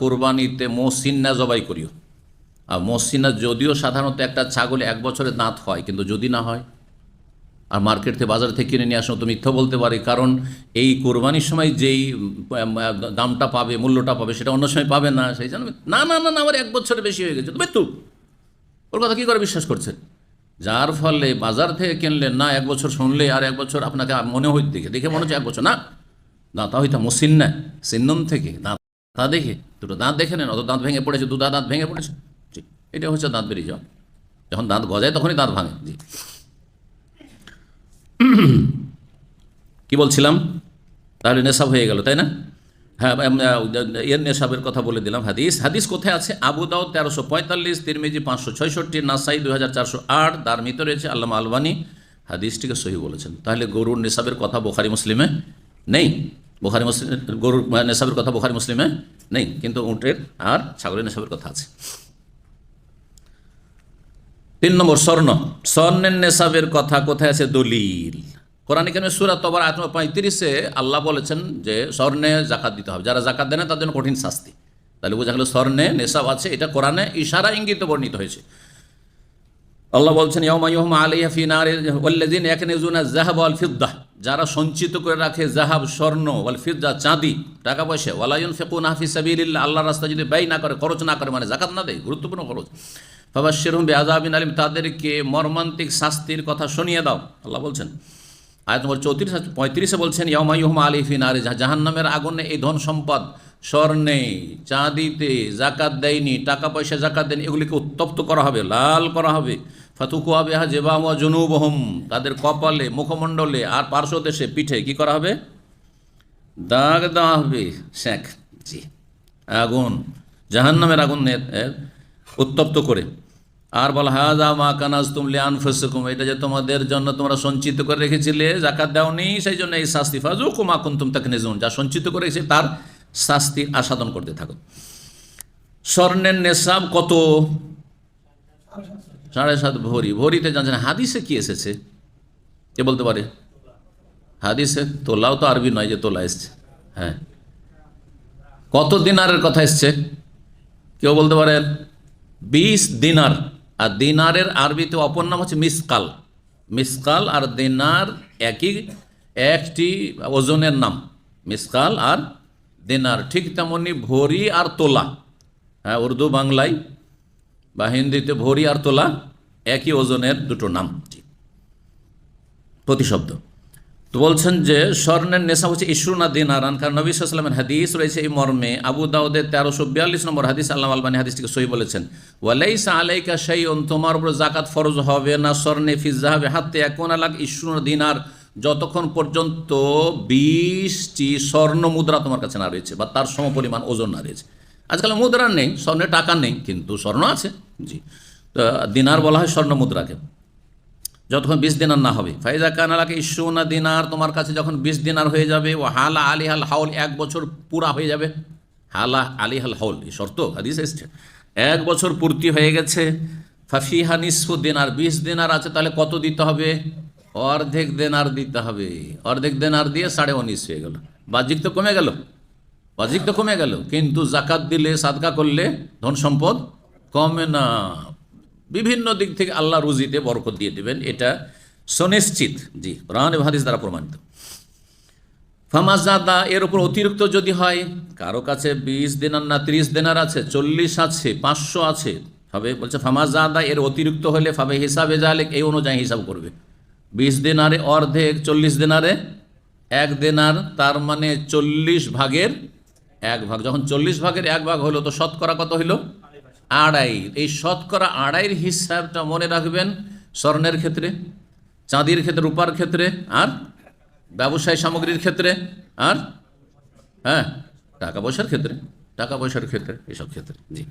কোরবানিতে মসিন্না জবাই করিও। আর মসিনা যদিও সাধারণত একটা ছাগলে এক বছরের দাঁত হয়, কিন্তু যদি না হয়, আর মার্কেট থেকে বাজার থেকে কিনে নিয়ে আসো তো মিথ্যা বলতে পারি, কারণ এই কোরবানির সময় যেই দামটা পাবে, মূল্যটা পাবে, সেটা অন্য সময় পাবে না, সেই জন্য না না না না আমার এক বছরে বেশি হয়ে গেছে। তো মৃত্যু ওর কথা কী করে বিশ্বাস করছেন যার ফলে বাজার থেকে কিনলেন না, এক বছর শুনলে আর এক বছর আপনাকে মনে হইতে দেখে দেখে মনে হচ্ছে এক বছর। না দাঁতা হইতা মসিন্না সিন্নম থেকে দাঁত তা দেখে, দুটো দাঁত দেখে নেন, অত দাঁত ভেঙে পড়েছে দুটা দাঁত ভেঙে পড়েছে? জি, এটা হচ্ছে দাঁত বেরিয়ে যাওয়া। যখন দাঁত গজায় তখনই দাঁত ভাঙে, জি। কি বলছিলাম? তাহলে নেশাব হয়ে গেল, তাই না? হ্যাঁ এর নেশাবের কথা বলে দিলাম হাদিস। হাদিস কোথায় আছে? আবু দাও তেরোশো পঁয়তাল্লিশ, তিরমিজি পাঁচশো ছয়ষট্টি, নাসাই দুই হাজার চারশো আট তার মৃত রয়েছে, আল্লামা আলবানি। হাদিসটিকে সহি বলেছেন। তাহলে গরুর নেশাবের কথা বোখারি মুসলিমে নেই? বোখারি মুসলিম, গরুর নেশাবের কথা বোখারি মুসলিমে নেই, কিন্তু উটের আর ছাগলের নেশাবের কথা আছে। তিন নম্বর, স্বর্ণ। স্বর্ণের নেশাবের কথা কোথায় আছে? দলিল। কোরআন কেন সুরাত তবর আত্ম পঁয়ত্রিশে আল্লাহ বলেছেন যে স্বর্ণে জাকাত দিতে হবে। যারা জাকাত দেয় না তার জন্য কঠিন শাস্তি। তাহলে বোঝা গেল স্বর্ণে নেশাব আছে, এটা কোরআনে ইশারা ইঙ্গিত বর্ণিত হয়েছে। আল্লাহ বলছেন ইয়মা ইয়মা আলিয়া ফি নারে ওয়াল্লাযিন ইয়াকনিজুনা যাহাব ওয়াল ফিদ্দাহ যারা সঞ্চিত করে রাখে জাহাব, স্বর্ণ, ওয়াল ফিদ্দা চাঁদি, টাকা পয়সা, ওয়ালা ইউনফিকুনা ফি সাবিলিল্লাহ, আল্লাহ রাস্তা যদি ব্যয় না করে, খরচ না করে মানে জাকাত না দেয়, গুরুত্বপূর্ণ খরচ। ফাবাশশিরহুম বিআযাবিন আলিম, তাদেরকে মর্মান্তিক শাস্তির কথা শুনিয়ে দাও। আল্লাহ বলছেন, আয়াত নম্বর চৌত্রিশ, পঁয়ত্রিশে বলছেন ইয়মা ইয়মা আলী ফি নারে জাহান্নামের আগুনে এই ধন সম্পদ, স্বর্ণে, চাঁদিতে জাকাত দেয়নি, টাকা পয়সা জাকাত দেয়নি, এগুলিকে উত্তপ্ত করা হবে, লাল করা হবে। ফাতুকুয়া বেহা জেবাম জনুবহম। তাদের কপালে, মুখমণ্ডলে আর পার্শ্ব দেশে পিঠে কি করা হবে? দাগ দেওয়া হবে। শেখ জি। আগুন। জাহান্নামের আগুন উত্তপ্ত করে। আর বল হাজা মা কানাজ তুমলে আনফুসুকুম এটা যে তোমাদের জন্য তোমরা সঞ্চিত করে রেখেছিলে জাকাত দাওনি, সেই জন্য এই শাস্তি। ফাজু কুমা কুন্তুম তাকে নিজুন যা সঞ্চিত করে রেখেছে, তার শাস্তি আসাদন করতে থাকো। স্বর্ণের নেশাব কত? সাড়ে সাত ভরি, ভরিতে জানছেন হাদিসে কি এসেছে? কে বলতে পারে? হাদিসে তোলাও তো আরবি নয় যে তোলা এসছে। হ্যাঁ। কত দিনারের কথা এসছে? কেউ বলতে পারে? বিশ দিনার। আর দিনারের আরবিতে অপর নাম হচ্ছে মিসকাল। মিসকাল আর দিনার একই, একটি ওজনের নাম। মিসকাল আর দিনার। ঠিক তেমনি ভরি আর তোলা। হ্যাঁ উর্দু বাংলায় বা হিন্দিতে ভরি আর তোলা, একই ওজনের দুটো নাম। প্রতিশব্দ। তো বলছেন যে, স্বর্ণের নেশা হচ্ছে ইসরুনা দিন আরান, কারণ নবী সাল্লামের হাদিস রয়েছে এই মর্মে। আবু দাউদের তেরোশো বিয়াল্লিশ নম্বর হাদিস আল্লাহ আলবানী হাদিসটিকে সই বলেছেন, ওয়ালাইসা আলাইকা সেই তোমার উপর জাকাত ফরজ হবে না স্বর্ণে ফিজা হবে হাতে এখন আলাক ইসরুনা দিন আর। যতক্ষণ পর্যন্ত বিশটি স্বর্ণ মুদ্রা তোমার কাছে না রয়েছে, বা তার সমপরিমাণ ওজন না রয়েছে। আজকাল মুদ্রা নেই স্বর্ণের টাকা নেই, কিন্তু স্বর্ণ আছে। জি। তো দিনার বলা হয় স্বর্ণ মুদ্রাকে যতক্ষণ বিশ দিনার না হবে। ফাইজা কানালাকে ইস্যুনা দিনার, তোমার কাছে যখন বিশ দিনার হয়ে যাবে ও হালা আলি হাল হাউল, এক বছর পুরা হয়ে যাবে। হালা আলি হাল হাউল, এই শর্ত, হাদিস এসছে। এক বছর পূর্তি হয়ে গেছে। ফাফিহা নিসফু দিনার, বিশ দিনার আছে, তাহলে কত দিতে হবে? অর্ধেক দেনার দিতে হবে। অর্ধেক দেনার দিয়ে সাড়ে উনিশ হয়ে গেল। বাহ্যিক তো কমে গেল। বাহ্যিক তো কমে গেল। কিন্তু জাকাত দিলে, সাদকা করলে ধন সম্পদ কমে না। বিভিন্ন দিক থেকে আল্লাহ রুজিতে বরকত দিয়ে দেবেন, এটা সুনিশ্চিত। জি, কোরআন এবং হাদিস দ্বারা প্রমাণিত। ফামাজাদা, এর উপর অতিরিক্ত যদি হয়, কারও কাছে বিশ দিনার না ত্রিশ দিনার আছে, চল্লিশ আছে, পাঁচশো আছে হবে বলছে ফামাজাদা, এর অতিরিক্ত হলে ফাবে হিসাবে যাহলে এই অনুযায়ী হিসাব করবে। বিশ দিনারে অর্ধেক, চল্লিশ দিনারে এক দিনার তার মানে চল্লিশ ভাগের এক ভাগ। যখন চল্লিশ ভাগের এক ভাগ হলো, তো শতকরা কত হইল? আড়াই, এই শতকরা আড়াইয়ের হিসাবটা মনে রাখবেন স্বর্ণের ক্ষেত্রে, চাঁদির ক্ষেত্রে, রূপার ক্ষেত্রে, আর ব্যবসায় সামগ্রীর ক্ষেত্রে, আর হ্যাঁ টাকা পয়সার ক্ষেত্রে, টাকা পয়সার ক্ষেত্রে, এসব ক্ষেত্রে, জি।